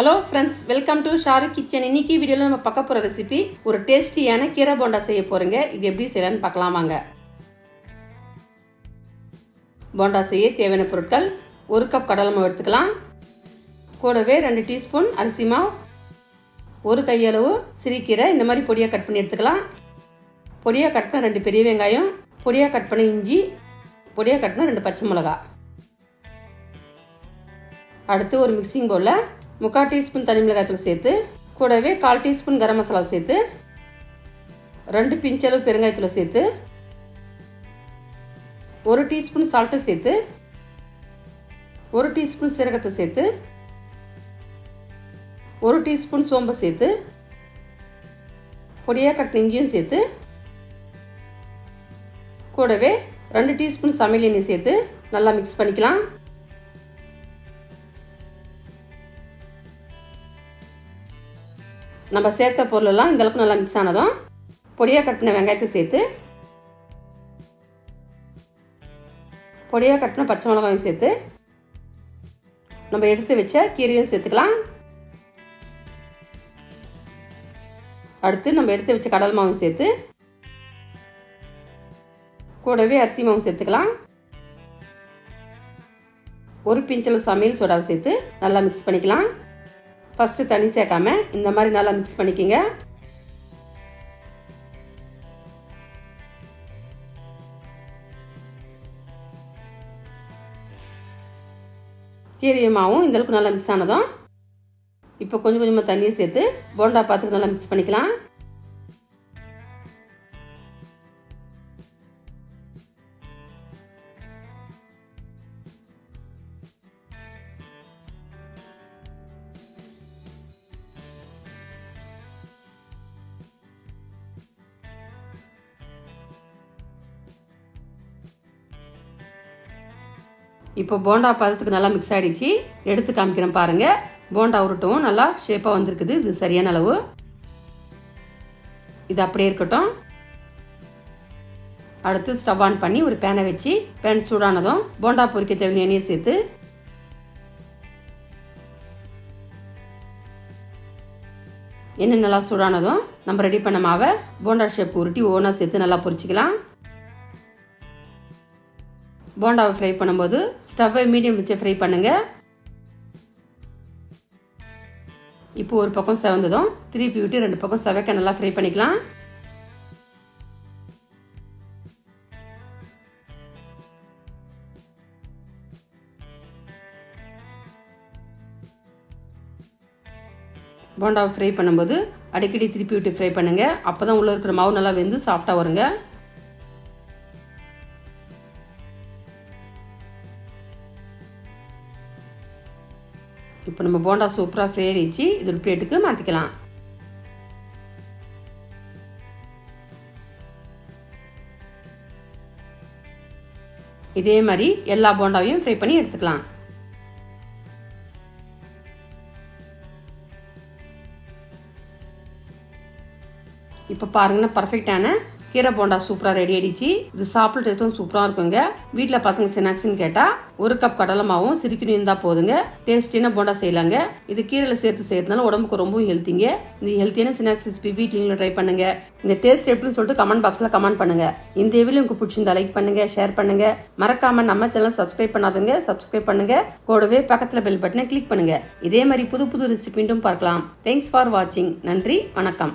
Hello friends welcome to Sharu kitchen இன்னைக்கு வீடியோவில் நம்ம பார்க்க போகிற ரெசிபி ஒரு டேஸ்டியான கீரை போண்டா செய்ய போகிறோங்க இது எப்படி செய்யலான்னு பார்க்கலாம் வாங்க. போண்டா செய்ய தேவையான பொருட்கள் ஒரு கப் கடலை மாவு எடுத்துக்கலாம். கூடவே ரெண்டு டீஸ்பூன் அரிசி மாவு ஒரு கையளவு சிறுகீரை இந்த மாதிரி பொடியாக கட் பண்ணி எடுத்துக்கலாம். பொடியாக கட் பண்ண ரெண்டு பெரிய வெங்காயம் பொடியாக கட் பண்ண இஞ்சி பொடியாக கட் பண்ண ரெண்டு பச்சை மிளகா அடுத்து ஒரு மிக்சிங் பவுலில் முக்கால் டீஸ்பூன் தனி மிளகாய்த்தூள் சேர்த்து கூடவே கால் டீஸ்பூன் கரம் மசாலா சேர்த்து ரெண்டு பிஞ்சளவு பெருங்காயத்தூள் சேர்த்து ஒரு டீஸ்பூன் சால்ட்டு சேர்த்து ஒரு டீஸ்பூன் சீரகத்தை சேர்த்து ஒரு டீஸ்பூன் சோம்பு சேர்த்து பொடியாக கட்டின இஞ்சியும் சேர்த்து கூடவே ரெண்டு டீஸ்பூன் சமையல் எண்ணெய் சேர்த்து நல்லா மிக்ஸ் பண்ணிக்கலாம். நம்ம சேர்த்த பொருளெல்லாம் இந்தளவுக்கு நல்லா மிக்ஸ் ஆனதும் பொடியாக கட்டின வெங்காயத்தை சேர்த்து பொடியாக கட்டின பச்சை மிளகாயும் சேர்த்து நம்ம எடுத்து வச்ச கீரையும் சேர்த்துக்கலாம். அடுத்து நம்ம எடுத்து வச்ச கடல் மாவும் சேர்த்து கூடவே அரிசி மாவும் சேர்த்துக்கலாம். ஒரு பிஞ்சளவு சமையல் சோடாவை சேர்த்து நல்லா மிக்ஸ் பண்ணிக்கலாம். ஃபஸ்ட்டு தண்ணி சேர்க்காம இந்த மாதிரி நல்லா மிக்ஸ் பண்ணிக்கிங்க. கீரை மாவும் இந்தளவுக்கு நல்லா மிக்ஸ் ஆனதும் இப்போ கொஞ்சம் கொஞ்சமாக தண்ணியை சேர்த்து போண்டா பார்த்துக்கு நல்லா மிக்ஸ் பண்ணிக்கலாம். இப்போ போண்டா பதத்துக்கு நல்லா மிக்ஸ் ஆகிடுச்சு எடுத்து காமிக்கிறேன் பாருங்க. போண்டா உருட்டவும் நல்லா ஷேப்பாக வந்திருக்குது. இது சரியான அளவு. இது அப்படியே இருக்கட்டும். அடுத்து ஸ்டவ் ஆன் பண்ணி ஒரு பேனை வச்சு பேன் சூடானதும் போண்டா பொரிக்க தேவையான எண்ணெயை சேர்த்து எண்ணெய் நல்லா சூடானதும் நம்ம ரெடி பண்ண மாவை போண்டா ஷேப் உருட்டி ஓனாக சேர்த்து நல்லா பொரிச்சிக்கலாம். போண்டாவை ஃப்ரை பண்ணும்போது ஸ்டவ்வை மீடியம் வச்சு ஃப்ரை பண்ணுங்கள் இப்போ ஒரு பக்கம் செவந்ததும் திருப்பி விட்டு ரெண்டு பக்கம் செவக்க நல்லா ஃப்ரை பண்ணிக்கலாம். போண்டாவை ஃப்ரை பண்ணும்போது அடிக்கடி திருப்பி விட்டு ஃப்ரை பண்ணுங்கள் அப்போ தான் உள்ளே இருக்கிற மாவு நல்லா வெந்து சாஃப்டாக வருங்க. இப்போ நம்ம போண்டா சூப்பராக ஃப்ரை ஆகிடுச்சு இது ஒரு பிளேட்டுக்கு மாற்றிக்கலாம் இதே மாதிரி எல்லா போண்டாவையும் ஃப்ரை பண்ணி எடுத்துக்கலாம். இப்போ பாருங்கன்னா பர்ஃபெக்டான கீரை போண்டா சூப்பராக ரெடி ஆயிடுச்சு. இது சாப்பிட டேஸ்ட்டும் சூப்பராக இருக்குங்க. வீட்டில் பசங்க ஸ்நாக்ஸ்னு கேட்டால் ஒரு கப் கடலை மாவும் சிரிக்கணும் இருந்தால் போதுங்க. டேஸ்டியான போண்டா செய்யலாங்க? இது கீரையில் சேர்த்து செய்யறதுனால உடம்புக்கு ரொம்ப ஹெல்த்திங்க இந்த ஹெல்த்தியான ஸ்நாக்ஸ் ரெசிபி வீட்டில் ட்ரை பண்ணுங்க. இந்த டேஸ்ட் எப்படின்னு சொல்லிட்டு கமெண்ட் பாக்ஸில் கமெண்ட் பண்ணுங்க. இந்த வீடியோ உங்களுக்கு பிடிச்சிருந்தா லைக் பண்ணுங்க ஷேர் பண்ணுங்க. மறக்காம நம்ம சேனல் சப்ஸ்கிரைப் பண்ணாதுங்க சப்ஸ்கிரைப் பண்ணுங்க. கூடவே பக்கத்தில் பெல் பட்டனை கிளிக் பண்ணுங்க. இதே மாதிரி புது புது ரெசிபிண்டும் பார்க்கலாம். தேங்க்ஸ் ஃபார் வாட்சிங் நன்றி வணக்கம்.